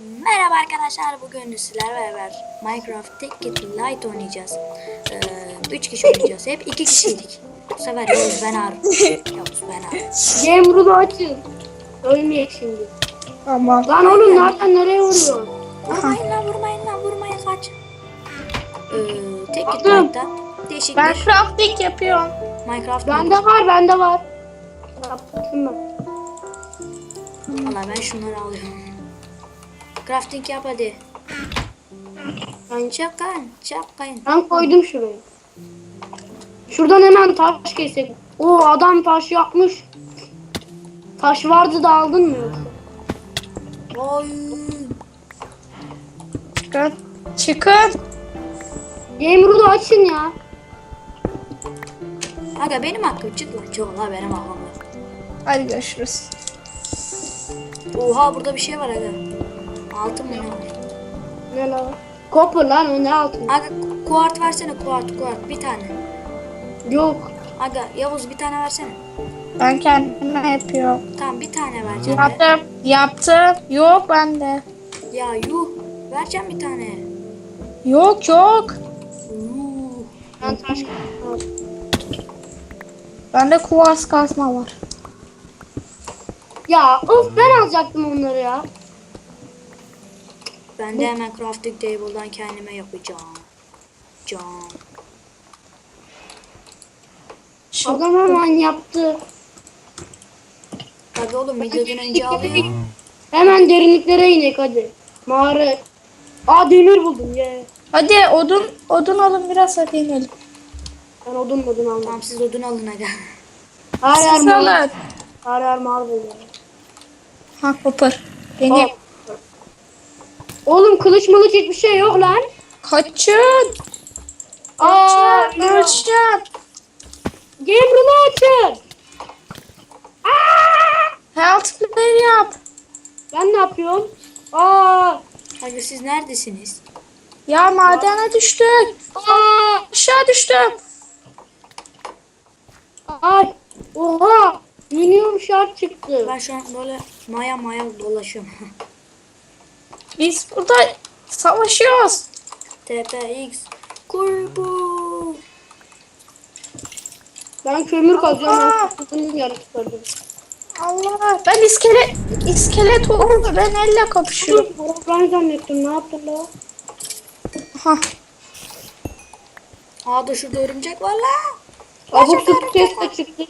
Merhaba arkadaşlar bugün sizlerle beraber Minecraft Tek Kit Light oynayacağız. Ee, üç kişi oynayacağız. Hep iki kişiydik. Bu sefer Yavuz ben Harun. Yavuz ben Harun. Gemru'nu açın. Ölmeyek şimdi. Tamam. Lan oğlum nereden nereye vuruyor? Vurmayın lan vurmayın lan vurmayın kaç. Ee, Aldım. Light'ta değişik Ben bir crafting yapıyorum. Minecraft Bende var bende var. Yaptım ben. Valla ben şunları alıyorum. Crafting yap hadi. Ben, Çakın çakın. ben koydum şuraya. Şuradan hemen taş kesek. O adam taş yapmış. Taş vardı da aldın mı yoksa? Oy. Çıkın. Çıkın. Gemru'nu açın ya. Aga benim hakkım çık lan. Çok la benim hakkım. Hadi görüşürüz. Oha burada bir şey var aga. Altın mı ne var? Ne lan? Copper lan o ne altın? Aga kuart versene kuart kuart bir tane. Yok. Aga Yavuz bir tane versene. Ben kendime yapıyorum. Tamam bir tane vereceğim. Yaptım. Yaptım. Yok bende. Ya yuh. Vereceğim bir tane. Yok yok. Yuh. Ben taş Bende kuvars kazma var. Ya of ben alacaktım onları ya. Ben de hemen crafting table'dan kendime yapacağım. Can. Adam hemen yaptı. Aga oğlum videodan önce alıyor. Hemen derinliklere inek hadi. Mağara. Aa demir buldum ye. Hadi odun odun alın biraz hadi inelim. Ben odun odun almam. Tamam siz odun alın aga. Her yer mağara. Her yer mağara buldum. Ha kopar. Beni Hop. Oğlum kılıç mılıç hiçbir şey yok lan. kaçın. Aa, Kaçın. Kaçın. Gamer'ını açın. Health play yap. Ben ne yapıyorum? Aa, Aga siz neredesiniz? Ya madene düştük. aa, Aşağı düştüm. ay, oha. Minimum şart çıktı. Ben şu an böyle maya maya dolaşıyorum. Biz burada savaşıyoruz. TPX Kurbu. Ben kömür yaratıklarım. Allah ben iskelet iskelet oldu ben elle kapışıyorum. Ben zannettim ne yaptın la? Ha Aa da şurada örümcek var la. Abuk subuk ses de çıktı.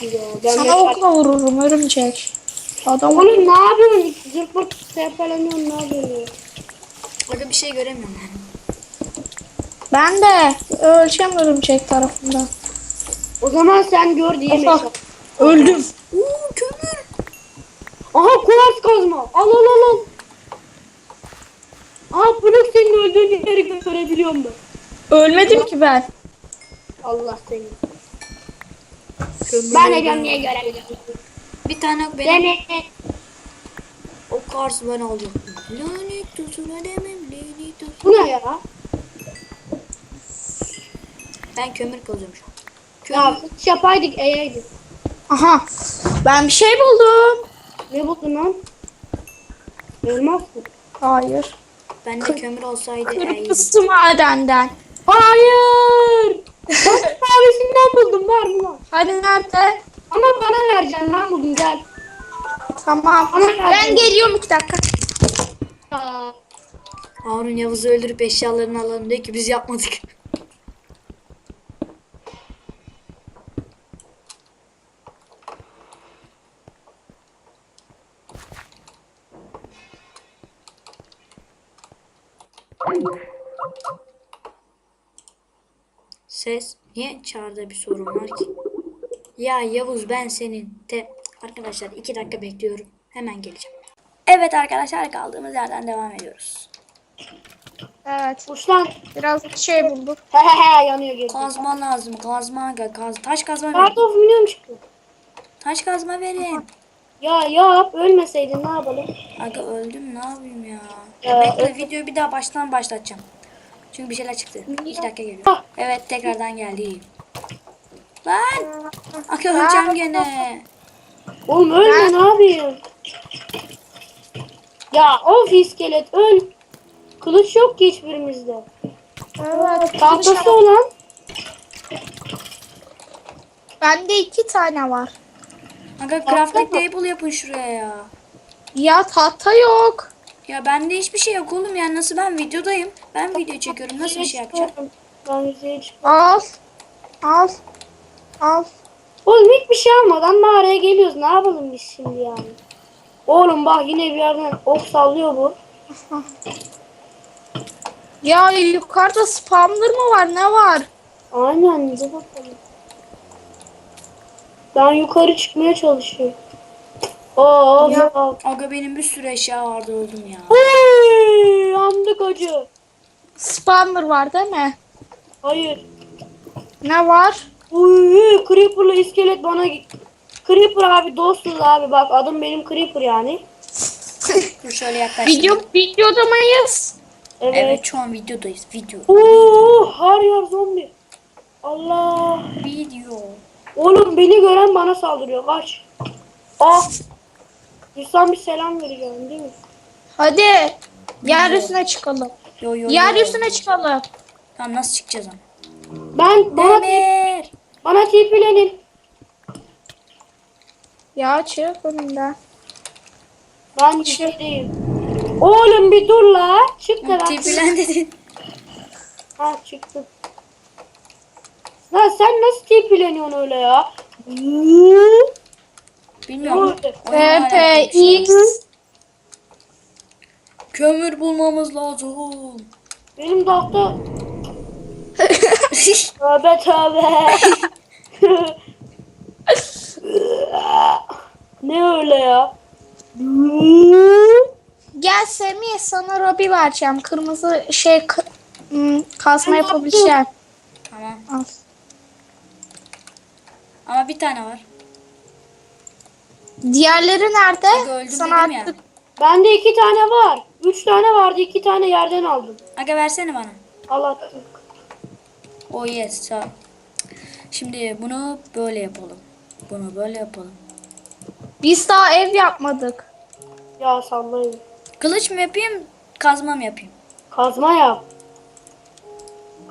Ya, ben sana okla vururum örümcek. Adam Oğlum ne yapıyorsun? Zırt tepeleniyorsun ne yapıyorsun? Aga bir şey göremiyorum ben. ben de öleceğim örümcek tarafından. O zaman sen gör diye mesaj. öldüm. Oo kömür. Aha kuvars kazma. Al al al al. Aha Pınık senin öldüğün yeri görebiliyorum ben. Ölmedim ki ben. Allah seni. Kömür Ben Ecem niye görebiliyorum? Bir tane benim Beni. o kars ben alacağım. Lanet olsun ödemem lanet olsun. Bu ne ya? Ben kömür kazıyorum şu an. Ya Kömür. hiç yapaydık eğeydik. Aha ben bir şey buldum. Ne buldun lan? Elmas mı? Hayır. Bende kömür olsaydı iyiydi. Kırmızı madenden. Hayır. Ben mavisinden buldum var mı lan? Hadi nerede? Ama bana vereceksin lan buldum gel. Tamam. Bana Ben geliyorum iki dakika. Aa, Harun Yavuz'u öldürüp eşyalarını alalım diyor ki biz yapmadık. Ses. Niye çağrıda bir sorun var ki? Ya Yavuz ben senin te... Arkadaşlar iki dakika bekliyorum. Hemen geleceğim. Evet arkadaşlar kaldığımız yerden devam ediyoruz. Evet. Uç lan. Biraz bir şey bulduk. He he he yanıyor geri. Kazma lazım. Kazma. Kaz, taş kazma verin. Kartof milyon çıktı. Taş kazma verin. Ya yap ölmeseydin ne yapalım? Aga öldüm ne yapayım ya. Ya, Bekle videoyu bir daha baştan başlatacağım. Çünkü bir şeyler çıktı. İki dakika geliyor. Ah. Evet tekrardan geldi. Lan! Aga öleceğim gene. Oğlum ölme ne yapayım? Ya of iskelet öl. Kılıç yok ki hiçbirimizde. Evet. Tahtası olan Bende iki tane var. Aga crafting table yapın şuraya ya. Ya tahta yok. Ya bende hiçbir şey yok oğlum ya. Nasıl ben videodayım? Ben video çekiyorum. Nasıl bir şey yapacağım? Ben çık- Al. Al. Al. Oğlum hiçbir şey almadan mağaraya geliyoruz. Ne yapalım biz şimdi yani? Oğlum bak yine bir yerden ok sallıyor bu. Ya yukarıda spawner mı var? Ne var? Aynen dur bakalım. Ben yukarı çıkmaya çalışıyorum. Oo, ya. Aga benim bir sürü eşya vardı öldüm ya. Hey, yandık acı. Spawner var değil mi? Hayır. Ne var? Uy, Creeper'la iskelet bana. Creeper abi dostuz abi bak adım benim Creeper yani. Dur şöyle yaklaştım. Video videoda mıyız? Evet. Evet şu an videodayız. Video. Oo, her yer zombi. Allah. Video. Oğlum beni gören bana saldırıyor. Kaç. Ah. İnsan bir selam vereceğim değil mi? Hadi. Yeryüzüne çıkalım. Yo yo yo. Yeryüzüne çıkalım. Tamam nasıl çıkacağız ama? Ben bana Demir. Bana tipilenin. Ya çık önümden. Ben içerideyim. Oğlum bir dur la. Çık da ben. Tipilen dedin. Ha çıktım. Lan sen nasıl tipileniyorsun öyle ya? Bilmiyorum. Alakalı bir şey. PPX. Kömür bulmamız lazım. Benim tahta tövbe tövbe. ne öyle ya? Gel Semih sana Robi vereceğim. Kırmızı şey hmm, kazma Ben yapabileceğim. tamam. Al. Ama bir tane var. Diğerleri nerede? Aga öldüm Sana dedim ya. artık Bende iki tane var. Üç tane vardı. iki tane yerden aldım. Aga versene bana. Al attım. Oh yes sağ ol. Şimdi bunu böyle yapalım. Bunu böyle yapalım. biz daha ev yapmadık. Ya sallayın. Kılıç mı yapayım, kazma mı yapayım? Kazma yap.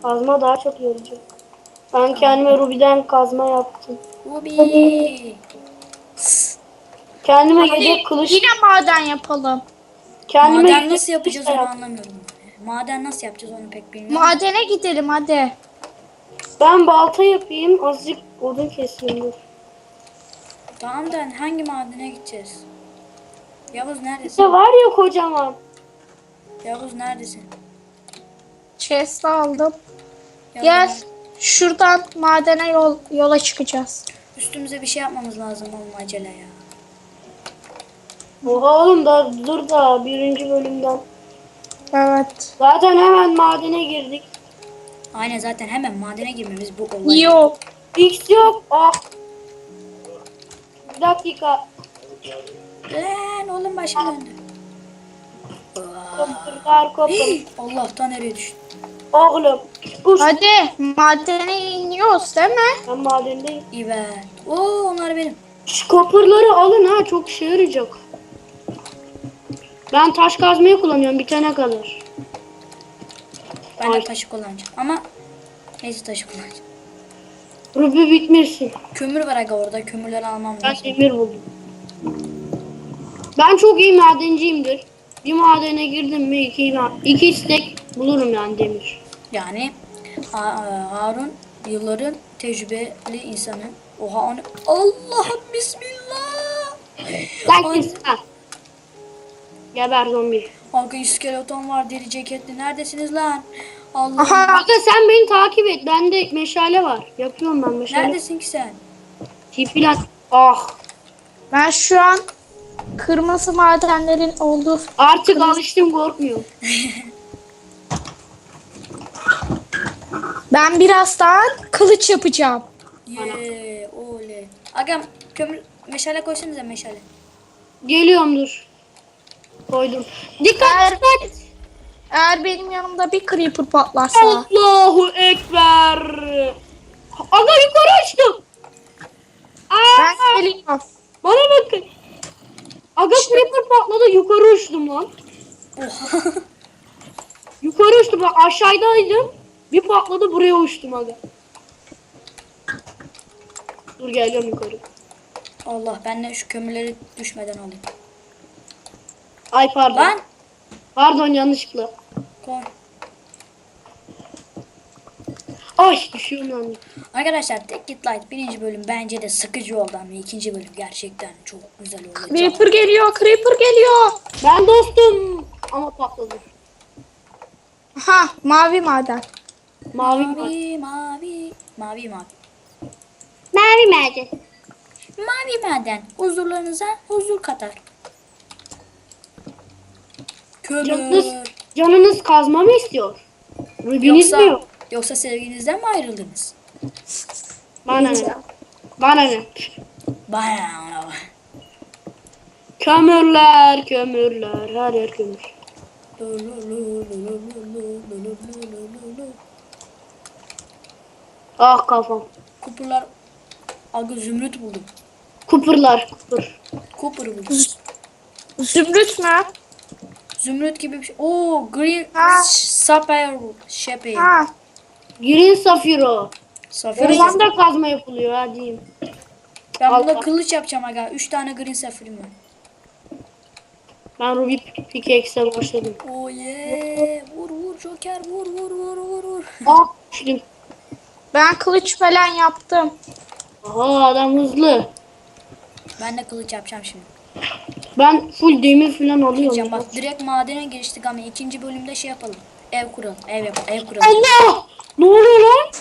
Kazma daha çok yarayacak. Ben kendime Ruby'den kazma yaptım. Ubi. Kendime yedek kılıç, Yine maden yapalım. kendime Maden nasıl yapacağız onu yaptım. anlamıyorum. Maden nasıl yapacağız onu pek bilmiyorum. Madene gidelim hadi. Ben balta yapayım. Azıcık odun keseyim dur. tamam da hangi madene gideceğiz? Yavuz neredesin? İşte var ya kocaman. Yavuz neredesin? Chest aldım. Yavuz, Gel. Şuradan madene yol yola çıkacağız. Üstümüze bir şey yapmamız lazım oğlum acele ya. Oha oğlum da dur da birinci bölümden. Evet. Zaten hemen madene girdik. Aynen zaten hemen madene girmemiz bu olay. Yok. X yok. Ah. Bir dakika. Lan oğlum başım döndü. Kopturlar koptur. Allah'tan nereye düştü? Oğlum. Kuş. Hadi madene iniyoruz değil mi? Ben madendeyim. İver. Oo onlar benim. Şu kopurları alın ha çok işe yarayacak. Ben taş kazmayı kullanıyorum bitene kadar. Ben de Ay. taşı kullanacağım ama neyse taşı kullanacağım. Ruby bitmişsin. Kömür var aga orada kömürleri almam Ben lazım. demir buldum. Ben çok iyi madenciyimdir. Bir madene girdim mi iki, iki istek bulurum yani demir. Yani Ha- Harun yılların tecrübeli insanı. Oha onu Allah'ım bismillah. Ha? Geber zombi. Aga iskeleton var deri ceketli. Neredesiniz lan? Allah. Aha. Aga sen beni takip et. Bende meşale var. Yapıyorum ben meşale. Neredesin ki sen? Tipilat. Ah. Ben şu an kırmızı madenlerin olduğu Artık alıştım korkmuyorum. Ben birazdan kılıç yapacağım. Ye, oley. Aga kömür meşale koysanıza meşale. Geliyorum dur. Koydum. Dikkat Eğer, dikkat. eğer benim yanımda bir creeper patlarsa. Allahu Ekber. Aga yukarı açtım. Aa, Ben geliyorum. Bana bakın. Aga creeper patladı yukarı uçtum lan. Oha. Yukarı uçtum ben aşağıdaydım. Bir patladı buraya uçtum aga. Dur geliyorum yukarı. Allah ben de şu kömürleri düşmeden alayım. Ay pardon. Lan. Pardon yanlışlıkla. Koy. Ay düşüyorum lan. Arkadaşlar Tek Git Light birinci bölüm bence de sıkıcı oldu ama ikinci bölüm gerçekten çok güzel oldu. Creeper geliyor, Creeper geliyor. Ben dostum. Ama patladı. Ha, mavi maden. Mavi mavi. Mavi mavi mavi mavi. Mavi mavi. Mavi maden huzurlarınıza huzur katar. Kömür. Canınız, canınız kazma mı istiyor? Rubiniz Yoksa, mi yok? yoksa sevginizden mi ayrıldınız? Bana ne? Bana ne? Bana Kömürler, kömürler, her yer kömür. Ah kafam. Kupurlar Aga zümrüt buldum. Kupurlar, kupur. Kupur buldum. Zümrüt mü? Zümrüt gibi bir şey. Oo green Ha. sapphire şepeği. Ha, Green Safiro. Safir. Oradan da kazma yapılıyor ha diyeyim. Ben bunda Allah. kılıç yapacağım aga. 3 tane green safirim var. Ben Ruby Pickaxe'e başladım. Oh yeah. Vur vur Joker vur vur vur vur vur. Ah düştüm. ben kılıç falan yaptım. Aha adam hızlı. Ben de kılıç yapacağım şimdi. Ben full demir falan alıyorum. Bak direkt madene giriştik ama ikinci bölümde şey yapalım. Ev kuralım. Ev yap ev kuralım. Allah! Ne oluyor lan?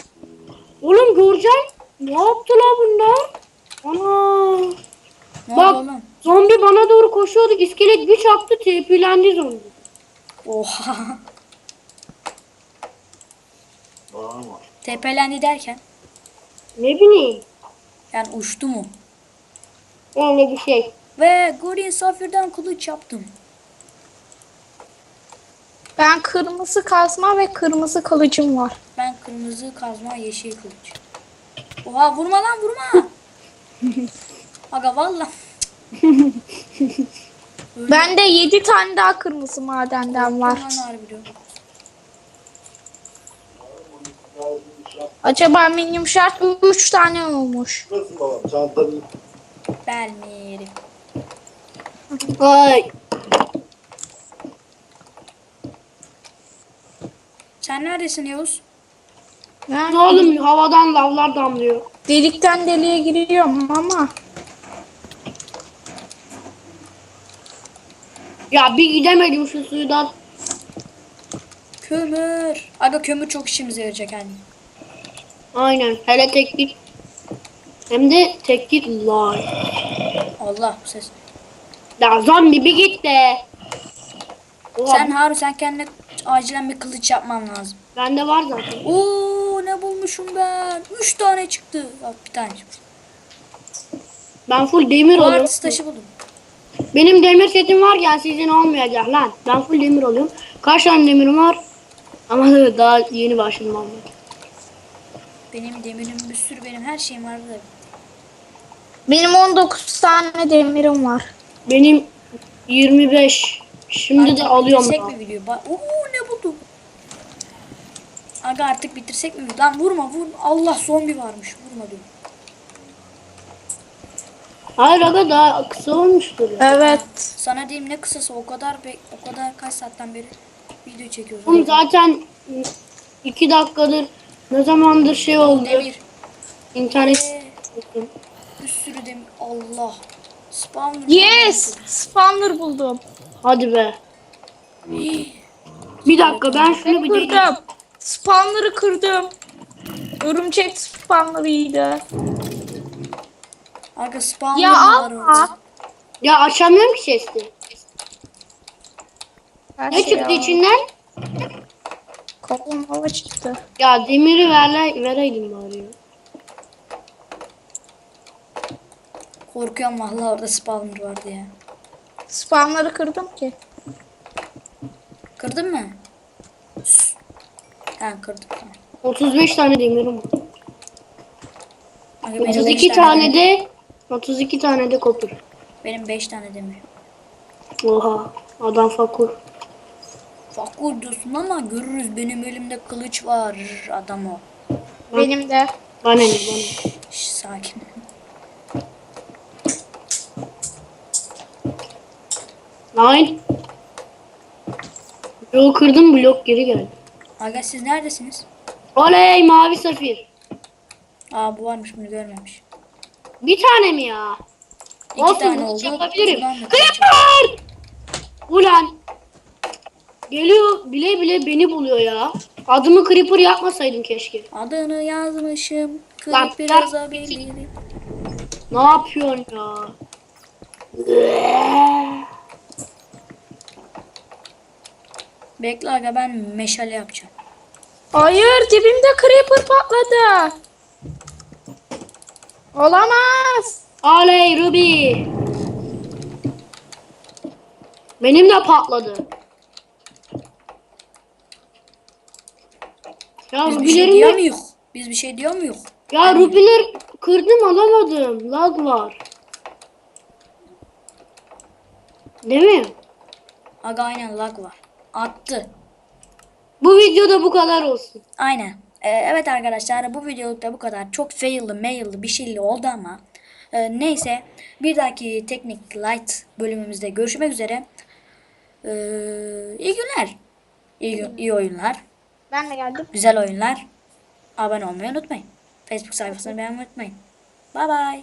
Oğlum göreceğim. Ne yaptı lan bunlar? Ana! Ne Bak. oğlum? Zombi bana doğru koşuyordu. İskelet bir çarptı. TP'lendi zombi. Oha. Tepelendi derken Ne bileyim. yani uçtu mu? Öyle bir şey. Ve Green Safir'den kılıç yaptım. Ben kırmızı kazma ve kırmızı kılıcım var. Ben kırmızı kazma yeşil kılıç. Oha vurma lan vurma. Aga valla. Bende 7 tane daha kırmızı madenden var. Acaba benim şart 3 tane olmuş. Nasıl babam? Çantanı Belmiri. Ay. Sen neredesin Yavuz? Ne oğlum havadan lavlar damlıyor. delikten deliğe giriyorum ama. Ya bir gidemedim şu suydan. Kömür. Aga kömür çok işimize yarayacak yani. Aynen. Hele tek git. Hem de tek git live. Allah bu ses. Ya zombi bir git de. Sen Harun sen kendine acilen bir kılıç yapman lazım. Bende var zaten. Oo ne bulmuşum ben. Üç tane çıktı. Bak bir tane çıktı. Ben full demir alıyorum. Kuartz taşı buldum. Benim demir setim var ya sizin olmayacak lan. Ben full demir alıyorum. Kaç tane demirim var? Ama daha yeni başladım almaya. Benim demirim bir sürü benim her şeyim vardı. Benim 19 tane demirim var. Benim 25. Şimdi de alıyorum. Bitirsek daha. mi video? Ba- Oo ne buldum? Aga artık bitirsek mi? Lan vurma vur. Allah zombi varmış. Vurma diyorum. Hayır aga daha kısa olmuştur. ya. Evet. Sana diyeyim ne kısası o kadar be o kadar kaç saatten beri video çekiyoruz. Oğlum zaten 2 dakikadır ne zamandır şey oldu. Demir. İnternet Ee, bir sürü demir. Allah. Spawn. Yes! Spawner buldum. Hadi be. Bir dakika ben şunu bir deneyeyim. Kırdım. Spawner'ı kırdım. Örümcek spawner'ıydı. Aga spawn Ya var alma. orada. Ya açamıyorum ki. Her Ne şey çıktı al. içinden? Kolum hava çıktı. Ya demiri verle, vereydim bari ya. Korkuyorum vallahi orada spawner vardı ya. Spawner'ı kırdım ki. Kırdın mı? Ha kırdım tamam. 35 tane demirim var. Aga, benim beş 32 tane de 32 tane de kopur. Benim 5 tane demir. Oha adam fakur. Fakur diyorsun ama görürüz benim elimde kılıç var adam o. Benim de. Bana ne bana. Nine. Bloğu kırdım blok geri geldi. Aga siz neredesiniz? Oley mavi safir. Aa bu varmış bunu görmemiş. Bir tane mi ya? İki Olsun, tane oldu. yapabilirim. Creeper! Ulan. Geliyor bile bile beni buluyor ya. Adımı Creeper yapmasaydın keşke. Adını yazmışım. Biraz lan. abilirim. Ne yapıyorsun ya? Bekle aga ben meşale yapacağım. Hayır dibimde creeper patladı. Olamaz. Oley Ruby. Benim de patladı. Ya Biz bir şey diyor muyuz? Biz bir şey diyor muyuz? ya Ruby'ler kırdım alamadım. Lag var. Değil mi? Aga aynen lag var. Attı. Bu videoda bu kadar olsun. Aynen. Ee, evet arkadaşlar bu videolukta bu kadar. Çok fail'lı mail'lı bir şeyli oldu ama. Ee, neyse. Bir dahaki Teknik Light bölümümüzde görüşmek üzere. Ee, iyi günler. İyi, iyi oyunlar. Ben de geldim. Güzel oyunlar. Abone olmayı unutmayın. Facebook sayfasını beğenmeyi unutmayın. Bye bye.